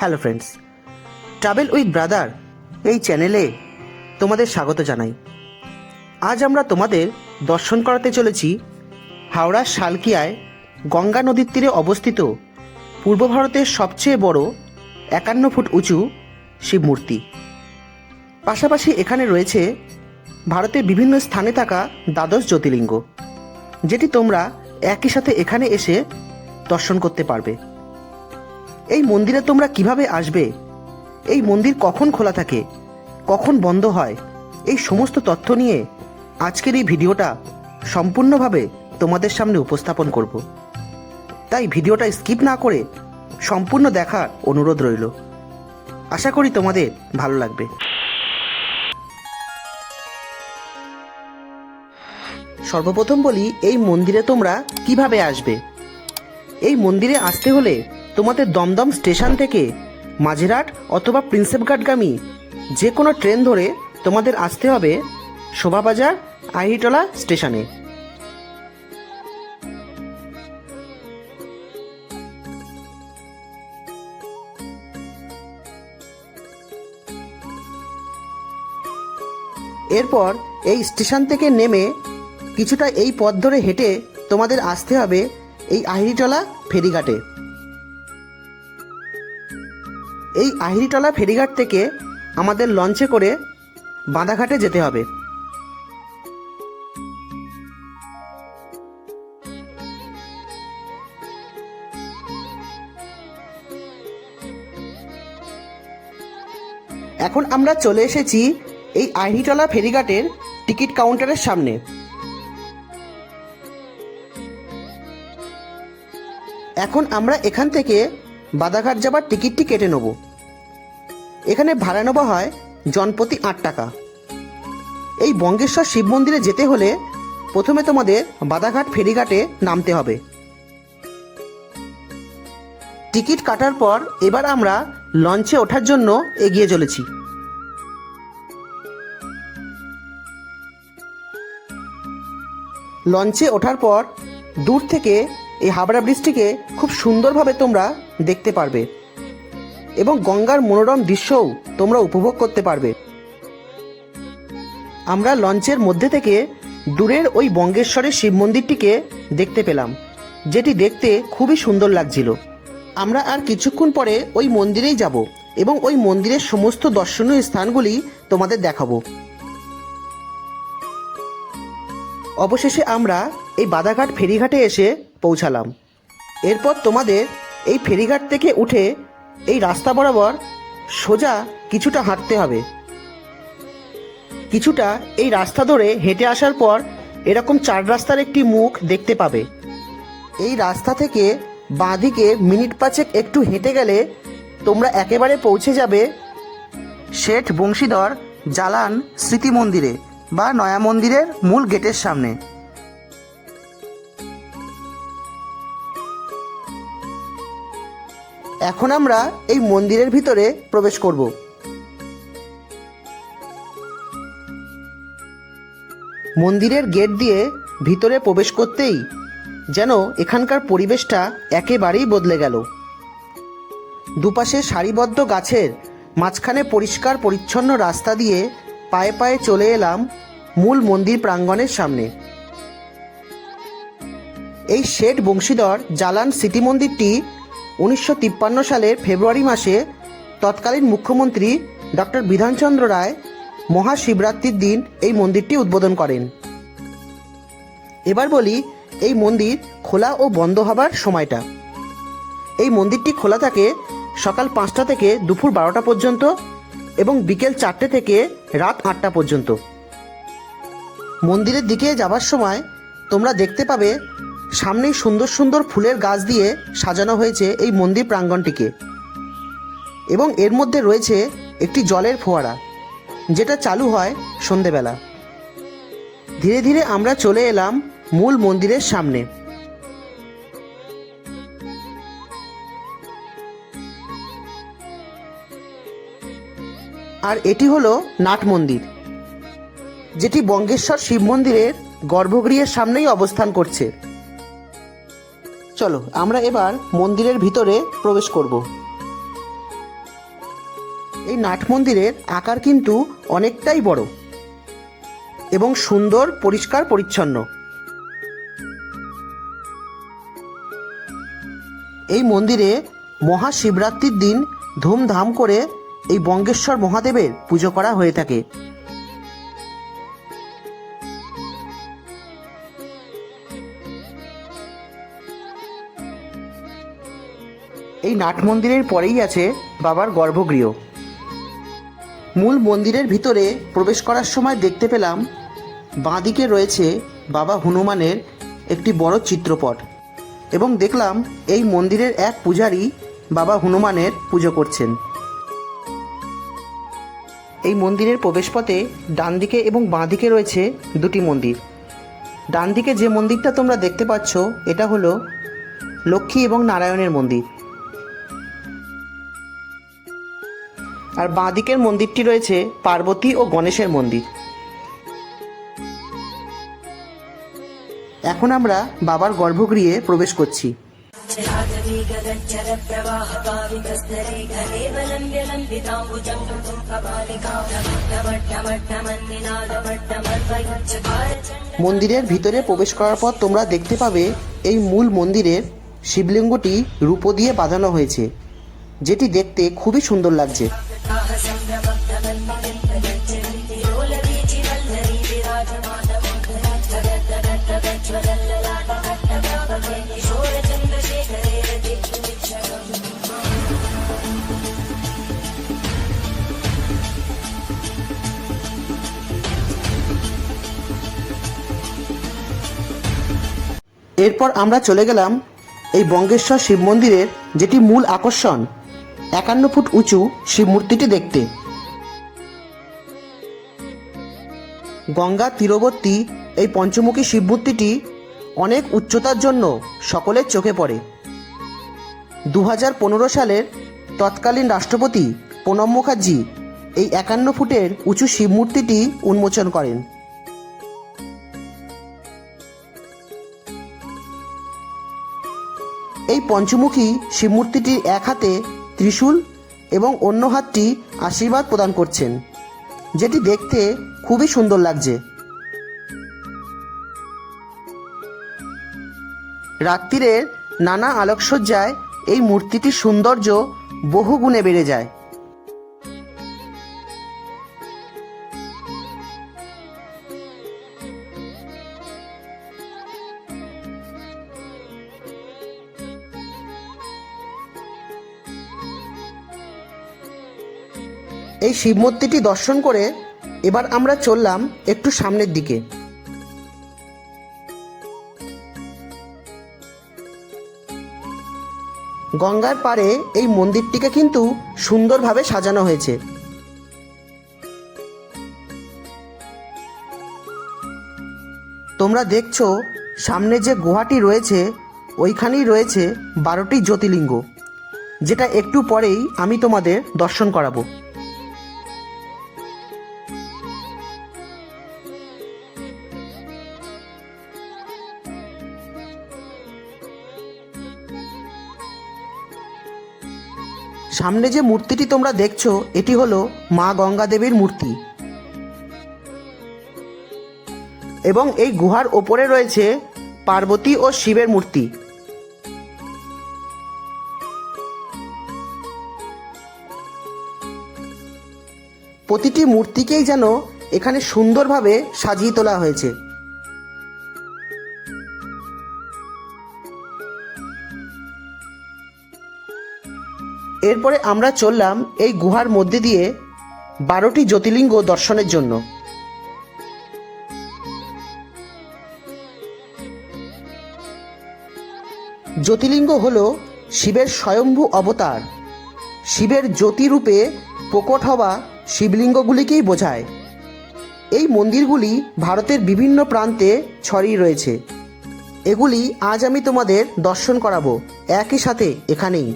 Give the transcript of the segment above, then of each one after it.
Hello friends travel with brother এই চ্যানেলে তোমাদের স্বাগত জানাই। আজ আমরা তোমাদের দর্শন করাতে চলেছি হাওড়ার শালকিয়ায় গঙ্গা নদীর তীরে অবস্থিত পূর্ব ভারতের সবচেয়ে বড় একান্ন ফুট উঁচু শিব মূর্তি। পাশাপাশি এখানে রয়েছে ভারতের বিভিন্ন স্থানে থাকা দ্বাদশ জ্যোতির্লিঙ্গ, যেটি তোমরা একই সাথে এখানে এসে দর্শন করতে পারবে। এই মন্দিরে তোমরা কীভাবে আসবে? এই মন্দির কখন খোলা থাকে? কখন বন্ধ হয়? এই সমস্ত তথ্য নিয়ে আজকের এই ভিডিওটা সম্পূর্ণভাবে তোমাদের সামনে উপস্থাপন করব। তাই ভিডিওটা স্কিপ না করে সম্পূর্ণ দেখার অনুরোধ রইল। আশা করি তোমাদের ভালো লাগবে। সর্বপ্রথম বলি, এই মন্দিরে তোমরা কীভাবে আসবে? এই মন্দিরে আসতে হলে তোমাদের দমদম স্টেশন থেকে মাঝেরহাট অথবা প্রিন্সেপঘাটগামী যে কোনো ট্রেন ধরে তোমাদের আসতে হবে শোভাবাজার আহিটলা স্টেশনে। এরপর এই স্টেশন থেকে নেমে কিছুটা এই পথ ধরে হেঁটে তোমাদের আসতে হবে এই আহিরিটলা ফেরিঘাটে। এই আহিরিটলা ফেরিঘাট থেকে আমাদের লঞ্চে করে বাঁধাঘাটে যেতে হবে। এখন আমরা চলে এসেছি এই আহিরিটলা ফেরিঘাটের টিকিট কাউন্টারের সামনে। এখন আমরা এখান থেকে বাদাঘাট যাবার টিকিটটি কেটে নেব। এখানে ভাড়া নেওয়া হয় জনপ্রতি আট টাকা। এই বঙ্গেশ্বর শিব মন্দিরে যেতে হলে প্রথমে তোমাদের বাদাঘাট ফেরিঘাটে নামতে হবে। টিকিট কাটার পর এবার আমরা লঞ্চে ওঠার জন্য এগিয়ে চলেছি। লঞ্চে ওঠার পর দূর থেকে এই হাবড়া ব্রিজটিকে খুব সুন্দরভাবে তোমরা দেখতে পারবে। এবং গঙ্গার মনোরম দৃশ্যও তোমরা উপভোগ করতে পারবে। আমরা লঞ্চের মধ্যে থেকে দূরের ওই বঙ্গেশ্বরের শিব মন্দিরটিকে দেখতে পেলাম, যেটি দেখতে খুবই সুন্দর লাগছিল। আমরা আর কিছুক্ষণ পরে ওই মন্দিরেই যাব এবং ওই মন্দিরের সমস্ত দর্শনীয় স্থানগুলি তোমাদের দেখাবো। অবশেষে আমরা এই বাদাঘাট ফেরিঘাটে এসে পৌঁছালাম। এরপর তোমাদের এই ফেরিঘাট থেকে উঠে এই রাস্তা বরাবর সোজা কিছুটা হাঁটতে হবে। কিছুটা এই রাস্তা ধরে হেঁটে আসার পর এরকম চার রাস্তার একটি মুখ দেখতে পাবে। এই রাস্তা থেকে বাঁদিকে মিনিট পাঁচেক একটু হেঁটে গেলে তোমরা একেবারে পৌঁছে যাবে শেঠ বংশীধর জালান স্মৃতি মন্দিরে বা নয়া মন্দিরের মূল গেটের সামনে। এখন আমরা এই মন্দিরের ভিতরে প্রবেশ করব। মন্দিরের গেট দিয়ে ভিতরে প্রবেশ করতেই যেন এখানকার পরিবেশটা একেবারেই বদলে গেল। দুপাশে সারিবদ্ধ গাছের মাঝখানে পরিষ্কার পরিচ্ছন্ন রাস্তা দিয়ে পায়ে পায়ে চলে এলাম মূল মন্দির প্রাঙ্গণের সামনে। এই শেঠ বংশীধর জালান স্মৃতি মন্দিরটি উনিশশো তিপ্পান্ন সালের ফেব্রুয়ারি মাসে তৎকালীন মুখ্যমন্ত্রী ডক্টর বিধানচন্দ্র রায় মহাশিবরাত্রির দিন এই মন্দিরটি উদ্বোধন করেন। এবার বলি এই মন্দির খোলা ও বন্ধ হবার সময়টা। এই মন্দিরটি খোলা থাকে সকাল পাঁচটা থেকে দুপুর বারোটা পর্যন্ত এবং বিকেল চারটে থেকে রাত আটটা পর্যন্ত। মন্দিরের দিকে যাবার সময় তোমরা দেখতে পাবে সামনেই সুন্দর সুন্দর ফুলের গাছ দিয়ে সাজানো হয়েছে এই মন্দির প্রাঙ্গণটিকে এবং এর মধ্যে রয়েছে একটি জলের ফোয়ারা, যেটা চালু হয় সন্ধেবেলা। ধীরে ধীরে আমরা চলে এলাম মূল মন্দিরের সামনে। আর এটি হলো নাট মন্দির, যেটি বঙ্গেশ্বর শিব মন্দিরের গর্ভগৃহের সামনেই অবস্থান করছে। চলো, আমরা এবার মন্দিরের ভিতরে প্রবেশ করব। এই নাট মন্দিরের আকার কিন্তু অনেকটাই বড় এবং সুন্দর, পরিষ্কার, পরিচ্ছন্ন। এই মন্দিরে মহাশিবরাত্রির দিন ধুমধাম করে এই বঙ্গেশ্বর মহাদেবের পুজো করা হয়ে থাকে। এই নাট মন্দিরের পরেই আছে বাবার গর্ভগৃহ। মূল মন্দিরের ভিতরে প্রবেশ করার সময় দেখতে পেলাম, বাঁদিকে রয়েছে বাবা হনুমানের একটি বড় চিত্রপট এবং দেখলাম এই মন্দিরের এক পূজারী বাবা হনুমানের পুজো করছেন। এই মন্দিরের প্রবেশপথে ডান দিকে এবং বাঁ দিকে রয়েছে দুটি মন্দির। ডান দিকে যে মন্দিরটা তোমরা দেখতে পাচ্ছ, এটা হলো লক্ষ্মী এবং নারায়ণের মন্দির। আর বাঁ দিকের মন্দিরটি রয়েছে পার্বতী ও গণেশের মন্দির। এখন আমরা বাবার গর্ভগৃহে প্রবেশ করছি। মন্দিরের ভিতরে প্রবেশ করার পর তোমরা দেখতে পাবে এই মূল মন্দিরের শিবলিঙ্গটি রূপো দিয়ে বাঁধানো হয়েছে, যেটি দেখতে খুবই সুন্দর লাগছে। এরপর আমরা চলে গেলাম এই বঙ্গেশ্বর শিব মন্দিরের যেটি মূল আকর্ষণ। একান্ন ফুট উঁচু শিব মূর্তিটি দেখতে। গঙ্গা তীরবর্তী এই পঞ্চমুখী শিব মূর্তিটি অনেক উচ্চতার জন্য সকলের চোখে পড়ে। দু সালের তৎকালীন রাষ্ট্রপতি প্রণব মুখার্জি এই একান্ন ফুটের উঁচু শিব মূর্তিটি উন্মোচন করেন। এই পঞ্চমুখী শিবমূর্তিটির এক হাতে ত্রিশূল এবং অন্য হাতটি আশীর্বাদ প্রদান করছেন, যেটি দেখতে খুবই সুন্দর লাগছে। রাত্রিরের নানা আলোকসজ্জায় এই মূর্তিটির সৌন্দর্য বহু গুণে বেড়ে যায়। শিব মূর্তিটি দর্শন করে এবার আমরা চললাম একটু সামনের দিকে। গঙ্গার পাড়ে এই মন্দিরটিকে কিন্তু সুন্দরভাবে সাজানো হয়েছে। তোমরা দেখছ, সামনে যে গুহাটি রয়েছে, ওইখানেই রয়েছে বারোটি জ্যোতির্লিঙ্গ, যেটা একটু পরেই আমি তোমাদের দর্শন করাবো। সামনে যে মূর্তিটি তোমরা দেখছ, এটি হলো মা গঙ্গা দেবীর মূর্তি। এবং এই গুহার ওপরে রয়েছে পার্বতী ও শিবের মূর্তি। প্রতিটি মূর্তিকেই যেন এখানে সুন্দরভাবে সাজিয়ে তোলা হয়েছে। এরপরে আমরা চললাম এই গুহার মধ্যে দিয়ে বারোটি জ্যোতির্লিঙ্গ দর্শনের জন্য। জ্যোতির্লিঙ্গ হল শিবের স্বয়ম্ভু অবতার। শিবের জ্যোতিরূপে প্রকট হওয়া শিবলিঙ্গগুলিকেই বোঝায়। এই মন্দিরগুলি ভারতের বিভিন্ন প্রান্তে ছড়িয়ে রয়েছে। এগুলি আজ আমি তোমাদের দর্শন করাবো। একই সাথে এখানেই।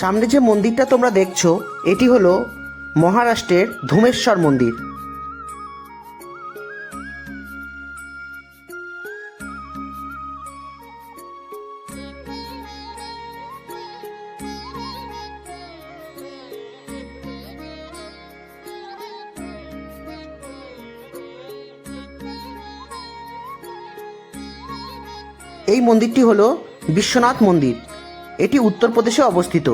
সামনে যে মন্দিরটা তোমরা দেখছ, এটি হলো মহারাষ্ট্রের ধুমেশ্বর মন্দির। এই মন্দিরটি হলো বিশ্বনাথ মন্দির। এটি উত্তরপ্রদেশে অবস্থিত।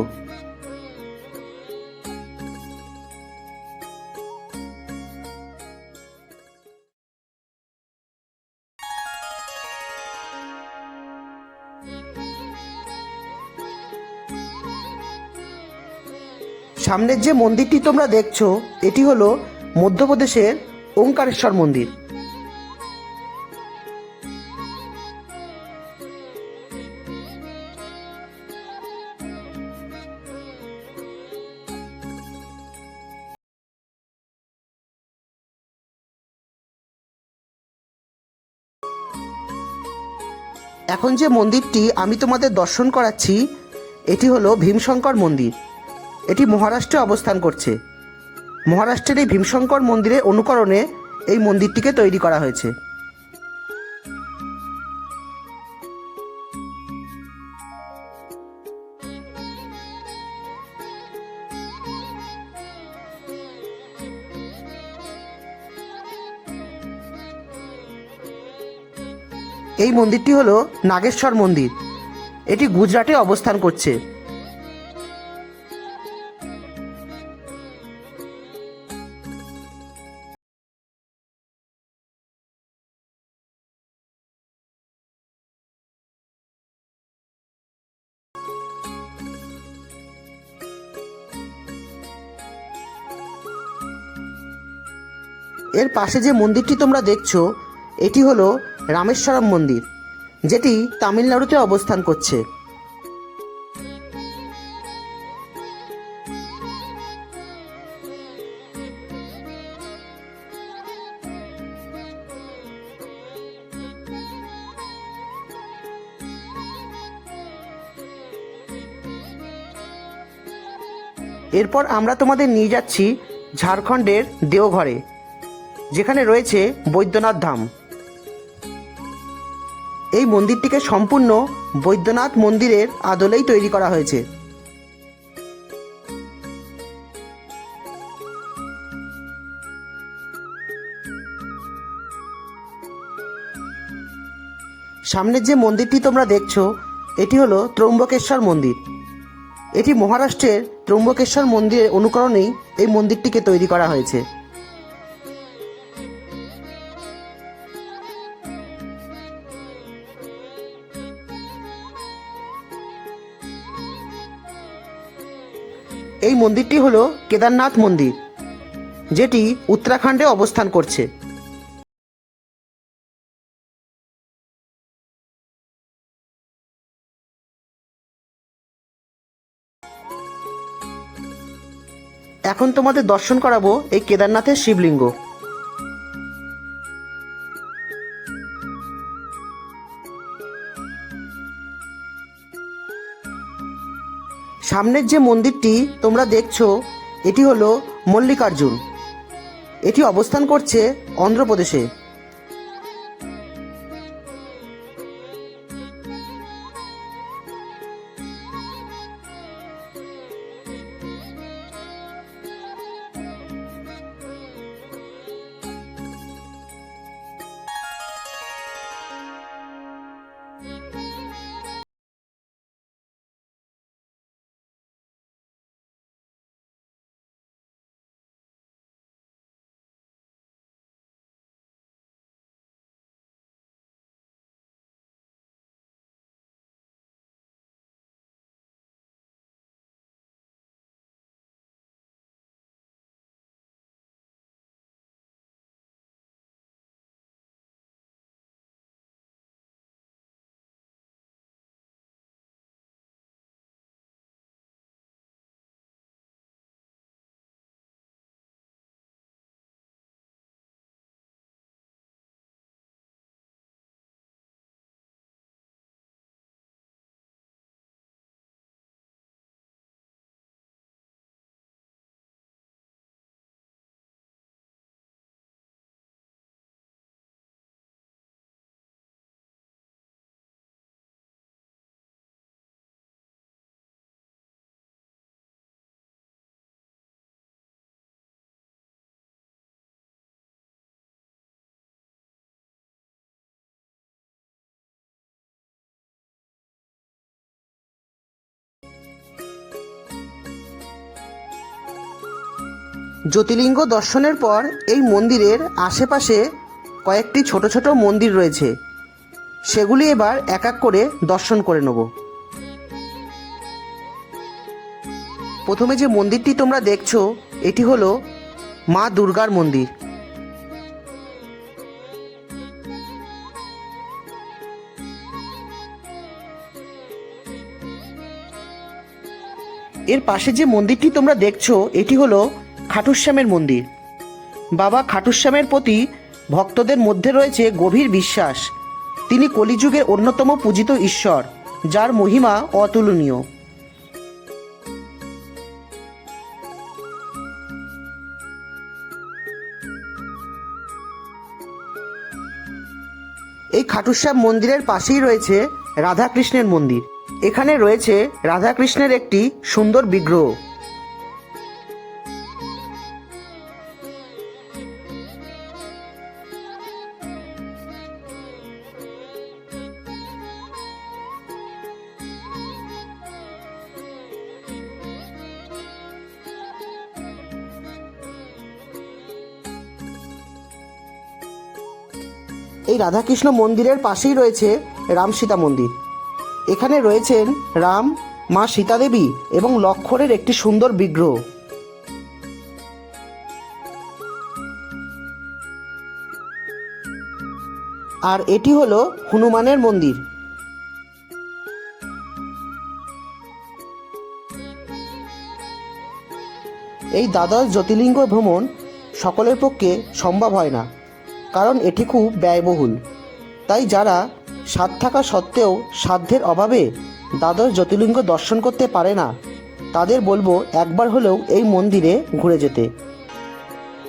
সামনের যে মন্দিরটি তোমরা দেখছ এটি হলো মধ্যপ্রদেশের ওঙ্কারেশ্বর মন্দির। এখন যে মন্দিরটি আমি তোমাদের দর্শন করাচ্ছি, এটি হলো ভীমশঙ্কর মন্দির। এটি মহারাষ্ট্রে অবস্থান করছে। মহারাষ্ট্রের এই ভীমশঙ্কর মন্দিরের অনুকরণে এই মন্দিরটিকে তৈরি করা হয়েছে। এই মন্দিরটি হলো নাগেশ্বর মন্দির। এটি গুজরাটে অবস্থান করছে। এর পাশে যে মন্দিরটি তোমরা দেখছ, এটি হলো রামেশ্বরম মন্দির, যেটি তামিলনাড়ুতে অবস্থান করছে। এরপর আমরা তোমাদের নিয়ে যাচ্ছি ঝাড়খণ্ডের দেওঘরে, যেখানে রয়েছে বৈদ্যনাথ ধাম। এই মন্দিরটিকে সম্পূর্ণ বৈদ্যনাথ মন্দিরের আদলেই তৈরি করা হয়েছে। সামনের যে মন্দিরটি তোমরা দেখছ, এটি হলো ত্রম্বকেশ্বর মন্দির। এটি মহারাষ্ট্রের ত্রম্বকেশ্বর মন্দিরের অনুকরণেই এই মন্দিরটিকে তৈরি করা হয়েছে। মন্দিরটি হল কেদারনাথ মন্দির, যেটি উত্তরাখণ্ডে অবস্থান করছে। এখন তোমাদের দর্শন করাবো এই কেদারনাথের শিবলিঙ্গ। সামনের যে মন্দিরটি তোমরা দেখছ এটি হলো মল্লিকার্জুন। এটি অবস্থান করছে অন্ধ্রপ্রদেশে। জ্যোতির্লিঙ্গ দর্শনের পর এই মন্দিরের আশেপাশে কয়েকটি ছোট ছোট মন্দির রয়েছে। সেগুলি এবার এক এক করে দর্শন করে নেব। প্রথমে যে মন্দিরটি তোমরা দেখছ, এটি হলো মা দুর্গার মন্দির। এর পাশে যে মন্দিরটি তোমরা দেখছ, এটি হলো খাটুশ্যামের মন্দির। বাবা খাটুশ্যামের প্রতি ভক্তদের মধ্যে রয়েছে গভীর বিশ্বাস। তিনি কলিযুগের অন্যতম পূজিত ঈশ্বর, যার মহিমা অতুলনীয়। এই খাটুশ্যাম মন্দিরের পাশেই রয়েছে রাধাকৃষ্ণের মন্দির। এখানে রয়েছে রাধাকৃষ্ণের একটি সুন্দর বিগ্রহ। এই রাধাকৃষ্ণ মন্দিরের পাশেই রয়েছে রাম সীতা মন্দির। এখানে রয়েছেন রাম, মা সীতা দেবী এবং লক্ষণের একটি সুন্দর বিগ্রহ। আর এটি হলো হনুমানের মন্দির। এই দ্বাদশ জ্যোতির্লিঙ্গ ভ্রমণ সকলের পক্ষে সম্ভব হয় না। কারণ এটি খুব ব্যয়বহুল। তাই যারা সাত থাকা সত্ত্বেও সাধ্যের অভাবে দ্বাদশ জ্যোতির্লিঙ্গ দর্শন করতে পারে না, তাদের বলব একবার হলেও এই মন্দিরে ঘুরে যেতে।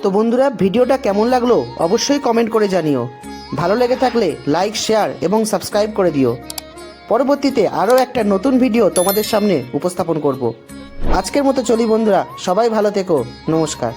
তো বন্ধুরা, ভিডিওটা কেমন লাগল অবশ্যই কমেন্ট করে জানিও। ভালো লেগে থাকলে লাইক শেয়ার এবং সাবস্ক্রাইব করে দিও। পরবর্তীতে আরও একটা নতুন ভিডিও তোমাদের সামনে উপস্থাপন করব। আজকের মতো চলি বন্ধুরা, সবাই ভালো থেকো, নমস্কার।